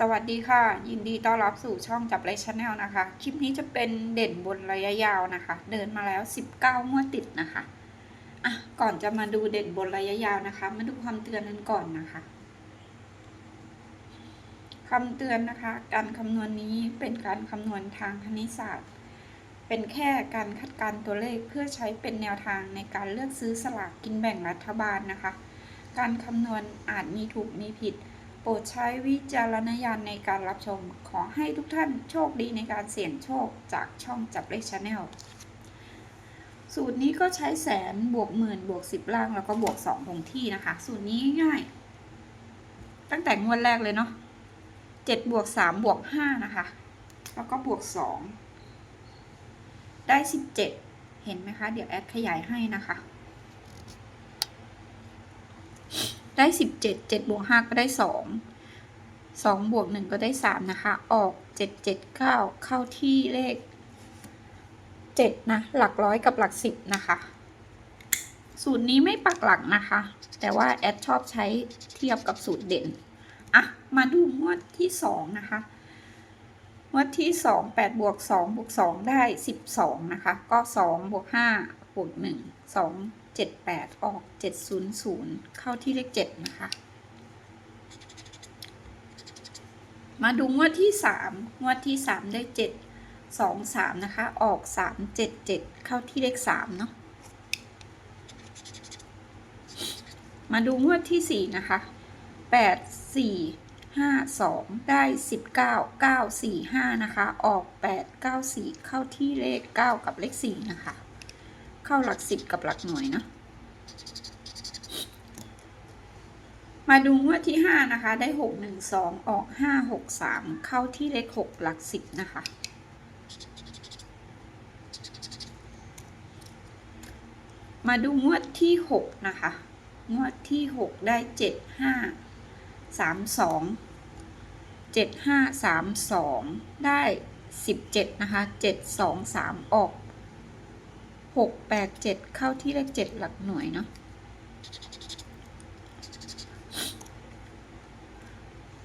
สวัสดีค่ะ ยินดีต้อนรับสู่ช่องจับไรชาแนลนะคะ คลิปนี้จะเป็นเด่นบนระยะยาวนะคะ เดินมาแล้ว 19งวดติดนะคะอะก่อนจะมาดูเด่นบนระยะยาวนะคะ มาดูคำเตือนนั้นก่อนนะคะคำเตือนนะคะ การคำนวณนี้เป็นการคำนวณทางคณิตศาสตร์ เป็นแค่การคาดการตัวเลขเพื่อใช้เป็นแนวทางในการเลือกซื้อสลากกินแบ่งรัฐบาลนะคะ การคำนวณอาจมีถูกมีผิด ปรดใช้วิจารณญาณในการรับชม ขอให้ทุกท่านโชคดีในการเสี่ยงโชคจากช่องจับเลขชาแนลสูตรนี้ก็ใช้แสนบวกหมื่นบวกสิบล่างแล้วก็บวกสองคงที่นะคะ สูตรนี้ง่าย ตั้งแต่งวดแรกเลยเนาะเจ็ดบวกสามบวกห้านะคะ แล้วก็บวกสองได้สิบเจ็ดเห็นไหมคะ เดี๋ยวแอดขยายให้นะคะ ได้สิบเจ็ดเจ็ดบวกห้าก็ได้สองสองบวกหนึ่งก็ได้สามนะคะ ออกเจ็ดเจ็ดเก้าเข้าที่เลขเจ็ดนะ หลักร้อยกับหลักสิบนะคะ สูตรนี้ไม่ปักหลักนะคะ แต่ว่าแอดชอบใช้เทียบกับสูตรเด่น อะ มาดูงวดที่สองนะคะงวดที่สองแปดบวกสองบวกสองได้สิบสองนะคะ ก็สองบวกห้าบวกหนึ่ งสองเจ็ดแปดออกเจ็ดศูนย์ศูนย์เข้าที่เลขเจ็ดนะคะ มาดูงวดที่สามงวดที่สามได้เจ็ดสองสามนะคะ ออกสามเจ็ดเจ็ดเข้าที่เลขสามเนาะ มาดูงวดที่สี่นะคะแปดสี่ห้าสองได้สิบเก้าเก้าสี่ห้านะคะ ออกแปดเก้าสี่เข้าที่เลขเก้ากับเลขสี่นะคะ เข้าหลักสิบกับหลักหน่วยเนาะมาดูงวดที่ห้านะคะ ได้หกหนึ่งสองออกห้าหกสามเข้าที่เลขหกหลักสิบนะคะ มาดูงวดที่หกนะคะ งวดที่หกได้เจ็ดห้าสามสองเจ็ดห้าสามสองได้สิบเจ็ดนะคะเจ็ดสองสามออก หกแปดเจ็ดเข้าที่เลขเจ็ดหลักหน่วยเนาะ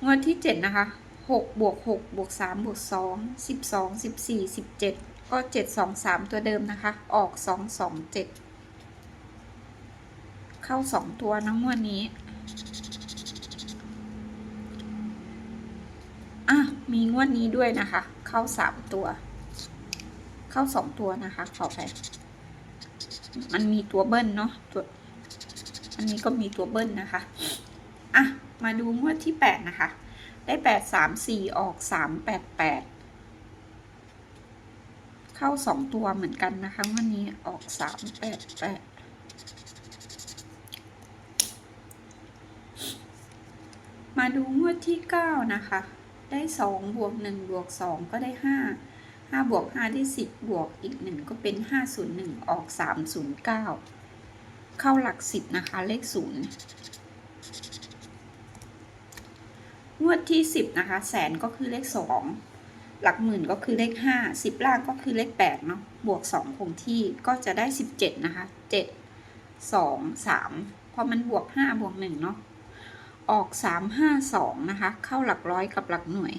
งวดที่เจ็ดนะคะหกบวกหกบวกสามบวกสองสิบสองสิบสี่สิบเจ็ดก็เจ็ดสองสามตัวเดิมนะคะ ออกสองสองเจ็ดเข้าสองตัวนะงวดนี้อะมีงวดนี้ด้วยนะคะ เข้าสามตัว เข้าสองตัวนะคะขอไป มันมีตัวเบิ้ลเนาะตัวอันนี้ก็มีตัวเบิ้ลนะคะ อะ มาดูงวดที่แปดนะคะ ได้แปดสามสี่ออกสามแปดแปดเข้าสองตัวเหมือนกันนะคะงวันนี้ออกสามแปดแปดมาดูงวดที่เก้านะคะ ได้สองบวกหนึ่งบวกสองก็ได้ห้า ห้าบวกห้าได้สิบบวกอีกหนึ่งก็เป็นห้าศูนย์หนึ่งออกสามศูนย์เก้าเข้าหลักสิบนะคะ เลขศูนย์งวดที่สิบนะคะ แสนก็คือเลขสองหลักหมื่นก็คือเลขห้าสิบล่างก็คือเลขแปดเนาะ บวกสองคงที่ก็จะได้สิบเจ็ดนะคะเจ็ดสองสามพอมันบวกห้าบวกหนึ่งเนาะ ออกสามห้าสองนะคะ เข้าหลักร้อยกับหลักหน่วย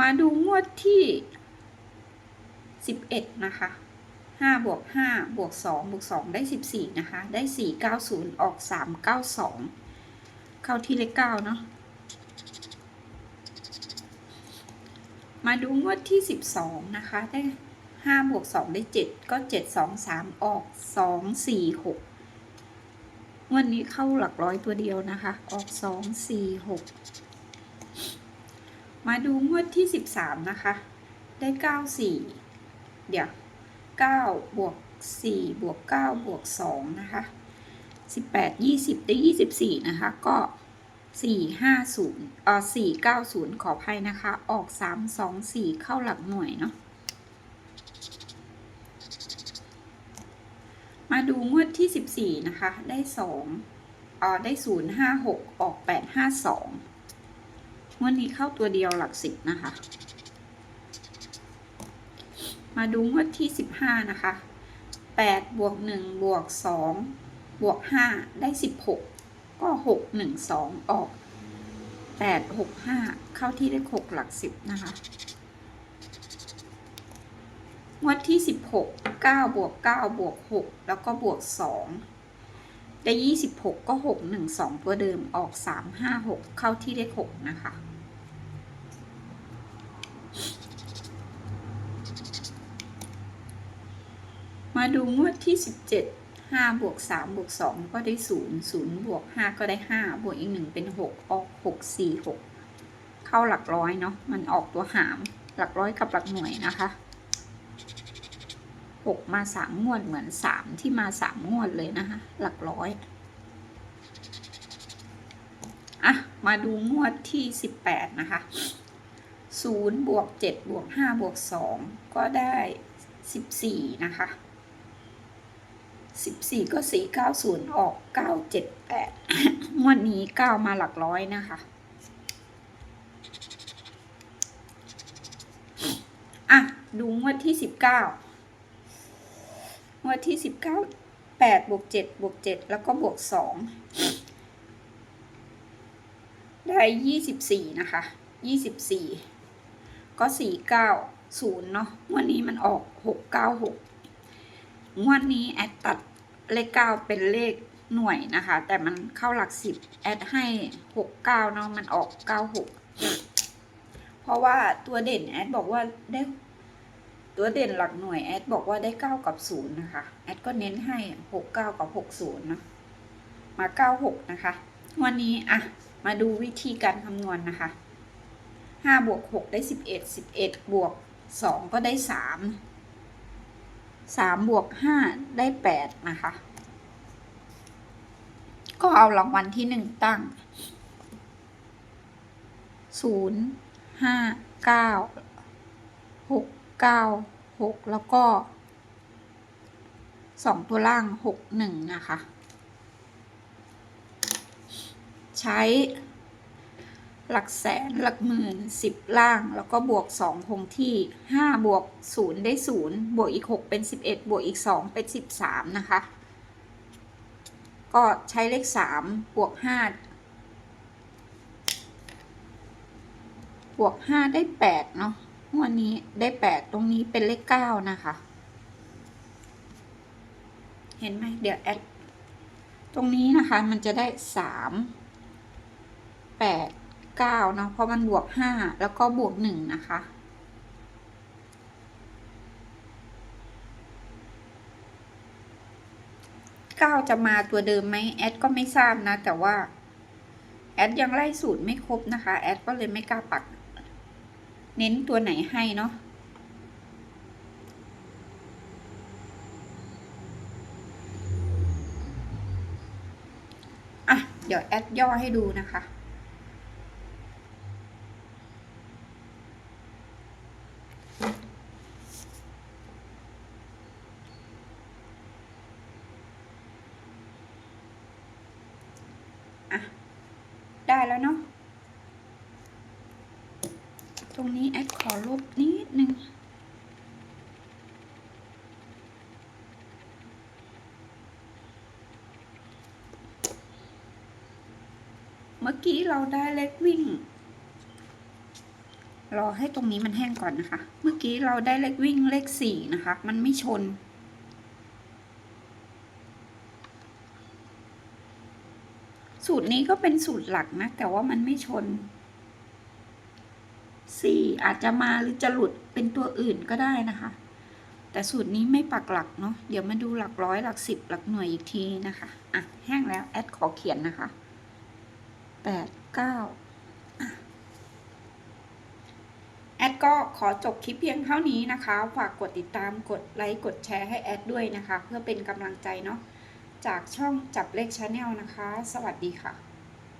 มาดูงวดที่สิบเอ็ดนะคะห้าบวกห้าบวกสองบวกสองได้สิบสี่นะคะ ได้สี่เก้าศูนย์ออกสามเก้าสองเข้าที่เลขเก้าเนาะมาดูงวดที่สิบสองนะคะ ได้ห้าบวกสองได้เจ็ดก็เจ็ดสองสามออกสองสี่หกงวดนี้เข้าหลักร้อยตัวเดียวนะคะ ออกสองสี่หก มาดูงวดที่สิบสามนะคะ ได้เก้าสี่เดี๋ยวเก้าบวกสี่บวกเก้าบวกสองนะคะสิบแปดยี่สิบได้ยี่สิบสี่นะคะ ก็สี่ห้าศูนย์เอ่อสี่เก้าศูนย์ขออภัยนะคะ ออกสามสองสี่เข้าหลักหน่วยเนาะ มาดูงวดที่สิบสี่นะคะ ได้สองเอ่อ ได้ศูนย์ห้าหกออกแปดห้าสอ งวดนี้เข้าตัวเดียวหลักสิบนะคะ มาดูงวดที่สิบห้านะคะแปดบวกหนึ่งบวกสองบวกห้าได้สิบหกก็หกหนึ่งสองออกแปดหกห้าเข้าที่เลขหกหลักสิบนะคะงวดที่สิบหกเก้าบวกเก้าบวกหกแล้วก็บวกสอง ได้ยี่สิบหกก็หกหนึ่งสองตัวเดิมออกสามห้าหกเข้าที่เลขหกนะคะ มาดูงวดที่สิบเจ็ดห้าบวกสามบวกสองก็ได้ศูนย์ศูนย์บวกห้าก็ได้ห้าบวกอีกหนึ่งเป็นหกออกหกสี่หกเข้าหลักร้อยเนาะมันออกตัวหามหลักร้อยกับหลักหน่วยนะคะ หกมาสามงวดเหมือนสามที่มาสามงวดเลยนะคะ หลักร้อย อะ มาดูงวดที่สิบแปดนะคะศูนย์บวกเจ็ดบวกห้าบวกสองก็ได้สิบสี่นะคะสิบสี่ก็สี่เก้าศูนย์ออกเก้าเจ็ดแปดงวดนี้เก้ามาหลักร้อยนะคะอะ ดูงวดที่สิบเก้า งวดที่สิบเก้าแปดบวกเจ็ดบวกเจ็ดแล้วก็บวกสองได้ยี่สิบสี่นะคะยี่สิบสี่ก็สี่เก้าศูนย์เนาะงวดนี้มันออกหกเก้าหกงวดนี้แอดตัดเลขเก้าเป็นเลขหน่วยนะคะ แต่มันเข้าหลักสิบแอดให้หกเก้าเนาะมันออกเก้าหกเพราะว่าตัวเด่นแอดบอกว่าได้ ตัวเด่นหลักหน่วยแอดบอกว่าได้เก้ากับศูนย์นะคะ แอดก็เน้นให้หกเก้ากับหกศูนย์นะ มาเก้าหกนะคะ วันนี้อะ มาดูวิธีการคำนวณนะคะห้าบวกหกได้สิบเอ็ดสิบเอ็ดบวกสองก็ได้สามสามบวกห้าได้แปดนะคะ ก็เอารางวัลที่หนึ่งตั้งศูนย์ ห้าเก้าหกแล้วก็สองตัวล่างหกหนึ่งนะคะ ใช้ หลักแสนหลักหมื่นสิบล่างแล้วก็บวกสองคงที่ห้าบวกศูนย์ได้ศูนย์บวกอีกหกเป็นสิบเอ็ดบวกอีกสองเป็นสิบสามนะคะ ก็ใช้เลขสามบวกห้าบวกห้าได้แปดเนาะ วันนี้ได้แปดตรงนี้เป็นเลขเก้านะคะ เห็นไหมเดี๋ยวแอดตรงนี้นะคะมันจะได้สามแปดเก้าเนาะเพราะมันบวกห้าแล้วก็บวกหนึ่งนะคะเก้าจะมาตัวเดิมไหมแอดก็ไม่ทราบนะ แต่ว่า แอดยังไล่สูตรไม่ครบนะคะ แอดก็เลยไม่กล้าปัก เน้นตัวไหนให้เนาะอะ เดี๋ยวแอดย่อให้ดูนะคะอะได้แล้วเนาะ รงนี้ แอดขอลบนิดนึง เมื่อกี้เราได้เลขวิ่ง รอให้ตรงนี้มันแห้งก่อนนะคะ เมื่อกี้เราได้เลขวิ่งเลขสี่นะคะ มันไม่ชนสูตรนี้ก็เป็นสูตรหลักนะ แต่ว่ามันไม่ชน สี่อาจจะมาหรือจะหลุดเป็นตัวอื่นก็ได้นะคะ แต่สูตรนี้ไม่ปักหลักเนาะเดี๋ยวมาดูหลักร้อยหลักสิบหลักหน่วยอีกทีนะคะอะแห้งแล้วแอดขอเขียนนะคะแปดเก้าแอดก็ขอจบคลิปเพียงเท่านี้นะคะ ฝากกดติดตามกดไลค์กดแชร์ให้แอดด้วยนะคะ เพื่อเป็นกำลังใจเนาะจากช่องจับเลขชาแนลนะคะ สวัสดีค่ะ